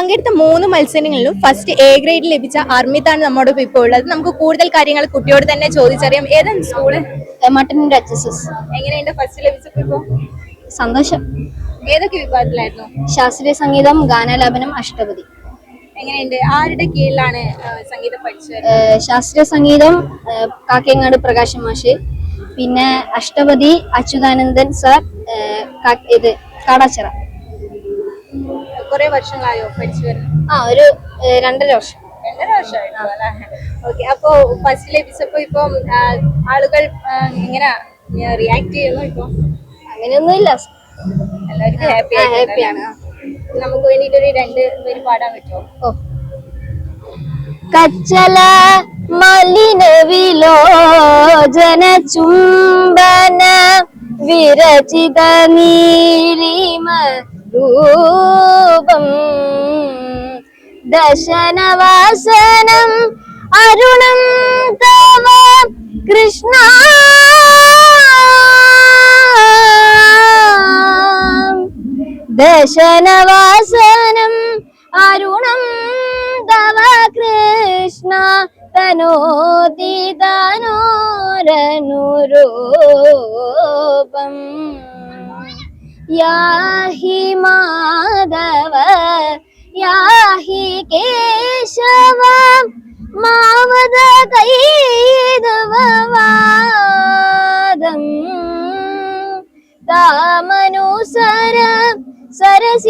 പങ്കെടുത്ത മൂന്ന് മത്സരങ്ങളിലും ഫസ്റ്റ് എ ഗ്രേഡ് ലഭിച്ച അർമിതാണ് നമ്മുടെ ഇപ്പോൾ ഉള്ളത്. നമുക്ക് കൂടുതൽ കാര്യങ്ങൾ കുട്ടിയോട് തന്നെ ചോദിച്ചറിയാം. ഏതാണ് school Mattan H S S എങ്ങനെയുണ്ട് ഫസ്റ്റ് ലഭിച്ചപ്പോ ഇപ്പോ? സന്തോഷം. ഏതൊക്കെ വിഭാഗത്തിലായിരുന്നു? ശാസ്ത്രീയ സംഗീതം ഗാനാലാപനം അഷ്ടപതി. എങ്ങനെയുണ്ട്? ആരുടെ കീഴിലാണ് സംഗീതം പഠിച്ചത്? ശാസ്ത്രീയ സംഗീതം കാക്കേങ്ങാട് പ്രകാശ് മാഷ്. പിന്നെ അഷ്ടപതി അച്യുതാനന്ദൻ സാർ ഇത് കാടാച്ചിറ. കുറെ വർഷങ്ങളായോ പഠിച്ചു വരുന്നത്? ആ ഒരു രണ്ടര വർഷം. രണ്ടര വർഷമായിട്ടോ അല്ലേ? ഓക്കെ അപ്പോ ഫസ്റ്റ് ലഭിച്ചപ്പോ ഇപ്പം ആളുകൾ ആ, എങ്ങനെ റിയാക്ട് ചെയ്യുന്നു ഇപ്പൊ? അങ്ങനെയൊന്നുമില്ല. എല്ലാവർക്കും ഹാപ്പി ഹാപ്പിയാണ്. നമുക്ക് വേണ്ടിട്ടൊരു രണ്ട് പേര് പാടാൻ പറ്റുമോ? ഓ. കച്ചല മലിന വിലോചന ചുംബന വിരചിത നീലിമ രൂപം. ദശനവാസനം അരുണം തവ കൃഷ്ണ. ദശനവാസനം അരുണം തവ കൃഷ്ണ. തനോദിതനോരനുരൂപം യാഹി മാധവ യാഹി കേശവ മാവത കൈതവവാദം താമനുസര സരസീരുഹലോചന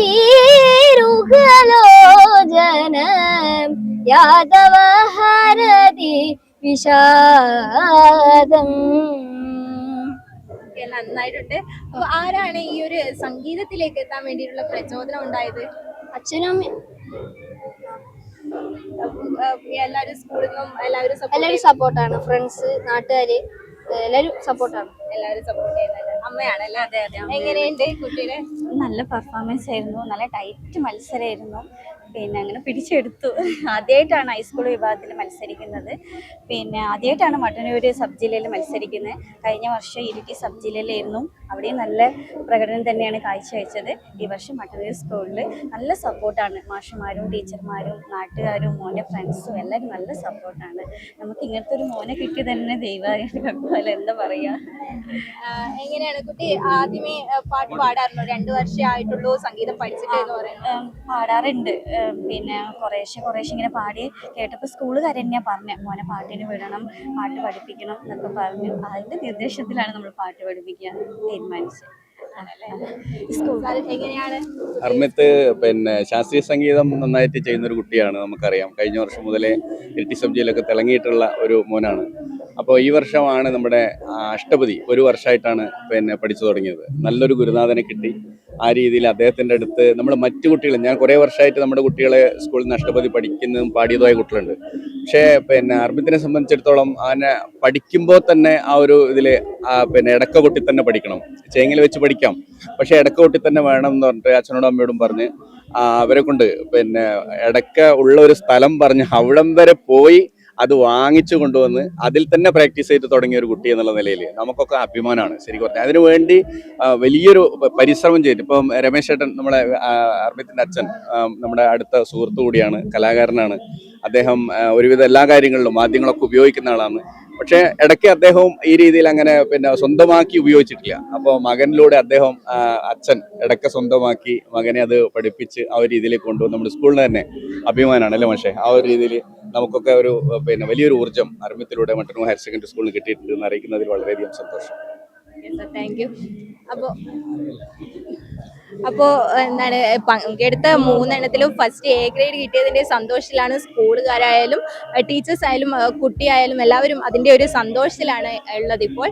യാദവ ഹരതി വിഷാദം ഓക്കെ, നന്നായിട്ടുണ്ട്. അപ്പൊ ആരാണ് ഈ ഒരു സംഗീതത്തിലേക്ക് എത്താൻ വേണ്ടിയിട്ടുള്ള പ്രചോദനം ഉണ്ടായത്? അച്ഛനും എല്ലാവരും സ്കൂളിൽ നിന്നും എല്ലാവരും എല്ലാവരും സപ്പോർട്ടാണ് ഫ്രണ്ട്സ് നാട്ടുകാര് എല്ലാവരും സപ്പോർട്ടാണ് എല്ലാവരും സപ്പോർട്ട് ചെയ്യുന്നുണ്ട് അമ്മയാണല്ലേ അതെ അതെ. എങ്ങനെയുണ്ട് കുട്ടിയുടെ? നല്ല പെർഫോമൻസ് ആയിരുന്നു. നല്ല ടൈറ്റ് മത്സരമായിരുന്നു പിന്നെ അങ്ങനെ പിടിച്ചെടുത്തു. ആദ്യമായിട്ടാണ് ഹൈസ്കൂൾ വിഭാഗത്തിൽ മത്സരിക്കുന്നത്. പിന്നെ ആദ്യമായിട്ടാണ് മട്ടന്നൂർ സബ് ജില്ലയിൽ മത്സരിക്കുന്നത്. കഴിഞ്ഞ വർഷം ഇരിട്ടി സബ് ജില്ലയിലായിരുന്നു. അവിടെയും നല്ല പ്രകടനം തന്നെയാണ് കാഴ്ചവെച്ചത്. ഈ വർഷം മട്ടന്നൂർ സ്കൂളിൽ നല്ല സപ്പോർട്ടാണ് മാഷുമാരും ടീച്ചർമാരും നാട്ടുകാരും മോന്റെ ഫ്രണ്ട്സും എല്ലാവരും നല്ല സപ്പോർട്ടാണ് നമുക്ക് ഇങ്ങനത്തെ ഒരു മോനെ കിട്ടി തന്നെ ദൈവം എന്താ പറയുക എങ്ങനെയാണ്? കുട്ടി ആദ്യമേ പാട്ട് പാടാറുണ്ടോ? രണ്ടു വർഷമായിട്ടുള്ളൂ സംഗീതം പഠിച്ചിട്ട് എന്ന് പറയുന്നത്. പാടാറുണ്ട്. പിന്നെ കുറേശ്ശെ കുറേശ്ശെ ഇങ്ങനെ പാടി കേട്ടപ്പോൾ സ്കൂൾ കാരന്നെയാണ് പറഞ്ഞത് മോനെ പാട്ടിന് വിടണം പാട്ട് പഠിപ്പിക്കണം എന്നൊക്കെ പറഞ്ഞു. അതിന്റെ നിർദ്ദേശത്തിലാണ് നമ്മൾ പാട്ട് പഠിപ്പിക്കാൻ തീരുമാനിച്ചത്. അർമിത്ത് പിന്നെ ശാസ്ത്രീയ സംഗീതം നന്നായിട്ട് ചെയ്യുന്ന ഒരു കുട്ടിയാണ് നമുക്കറിയാം. കഴിഞ്ഞ വർഷം മുതലേ എൽ ടി സബ്ജിയിലൊക്കെ തിളങ്ങിയിട്ടുള്ള ഒരു മോനാണ്. അപ്പോൾ ഈ വർഷമാണ് നമ്മുടെ അഷ്ടപതി ഒരു വർഷമായിട്ടാണ് പിന്നെ പഠിച്ചു തുടങ്ങിയത്. നല്ലൊരു ഗുരുനാഥനെ കിട്ടി. ആ രീതിയിൽ അദ്ദേഹത്തിന്റെ അടുത്ത് നമ്മൾ മറ്റു കുട്ടികൾ ഞാൻ കുറേ വർഷമായിട്ട് നമ്മുടെ കുട്ടികളെ സ്കൂളിൽ നിന്ന് അഷ്ടപതി പഠിക്കുന്നതും പാടിയതുമായ കുട്ടികളുണ്ട്. പക്ഷേ പിന്നെ അർബിത്തിനെ സംബന്ധിച്ചിടത്തോളം അവനെ പഠിക്കുമ്പോൾ തന്നെ ആ ഒരു ഇതിൽ പിന്നെ ഇടക്ക കൊട്ടി തന്നെ പഠിക്കണം. ചേങ്ങിൽ വെച്ച് പഠിക്കാം. പക്ഷേ ഇടക്ക കൊട്ടി തന്നെ വേണം എന്ന് പറഞ്ഞിട്ട് അച്ഛനോടും അമ്മയോടും പറഞ്ഞ് അവരെ കൊണ്ട് പിന്നെ ഇടക്ക ഉള്ള ഒരു സ്ഥലം പറഞ്ഞ് അവിടം വരെ പോയി അത് വാങ്ങിച്ചു കൊണ്ടുവന്ന് അതിൽ തന്നെ പ്രാക്ടീസ് ചെയ്ത് തുടങ്ങിയ ഒരു കുട്ടി എന്നുള്ള നിലയിൽ നമുക്കൊക്കെ അഭിമാനമാണ് ശരിക്കും പറഞ്ഞാൽ. അതിനു വേണ്ടി വലിയൊരു പരിശ്രമം ചെയ്തു. ഇപ്പം രമേശ് ചേട്ടൻ നമ്മളെ ആ, അർമിത്തിന്റെ അച്ഛൻ നമ്മുടെ അടുത്ത സുഹൃത്തു കൂടിയാണ് കലാകാരനാണ്. അദ്ദേഹം ഒരുവിധ എല്ലാ കാര്യങ്ങളിലും മാധ്യമങ്ങളൊക്കെ ഉപയോഗിക്കുന്ന ആളാണ്. പക്ഷേ ഇടയ്ക്ക് അദ്ദേഹവും ഈ രീതിയിൽ അങ്ങനെ പിന്നെ സ്വന്തമാക്കി ഉപയോഗിച്ചിട്ടില്ല. അപ്പോൾ മകനിലൂടെ അദ്ദേഹം അച്ഛൻ ഇടയ്ക്ക് സ്വന്തമാക്കി മകനെ അത് പഠിപ്പിച്ച് ആ ഒരു രീതിയിൽ കൊണ്ടുവന്ന് നമ്മുടെ സ്കൂളിന് തന്നെ അഭിമാനമാണ് അല്ലേ പക്ഷേ ആ ഒരു രീതിയിൽ നമുക്കൊക്കെ ഒരു പിന്നെ വലിയൊരു ഊർജം അർമ്മത്തിലൂടെ മട്ടന്നൂർ ഹയർ സെക്കൻഡറി സ്കൂളിൽ കിട്ടിയിട്ടുണ്ട് എന്ന് അറിയിക്കുന്നതിൽ വളരെയധികം സന്തോഷം. താങ്ക് യു അപ്പോ അപ്പോ എന്താണ് പങ്കെടുത്ത മൂന്നെണ്ണത്തിലും ഫസ്റ്റ് എ ഗ്രേഡ് കിട്ടിയതിന്റെ സന്തോഷത്തിലാണ് സ്കൂളുകാരായാലും ടീച്ചേഴ്സ് ആയാലും കുട്ടിയായാലും എല്ലാവരും അതിന്റെ ഒരു സന്തോഷത്തിലാണ് ഉള്ളത് ഇപ്പോൾ.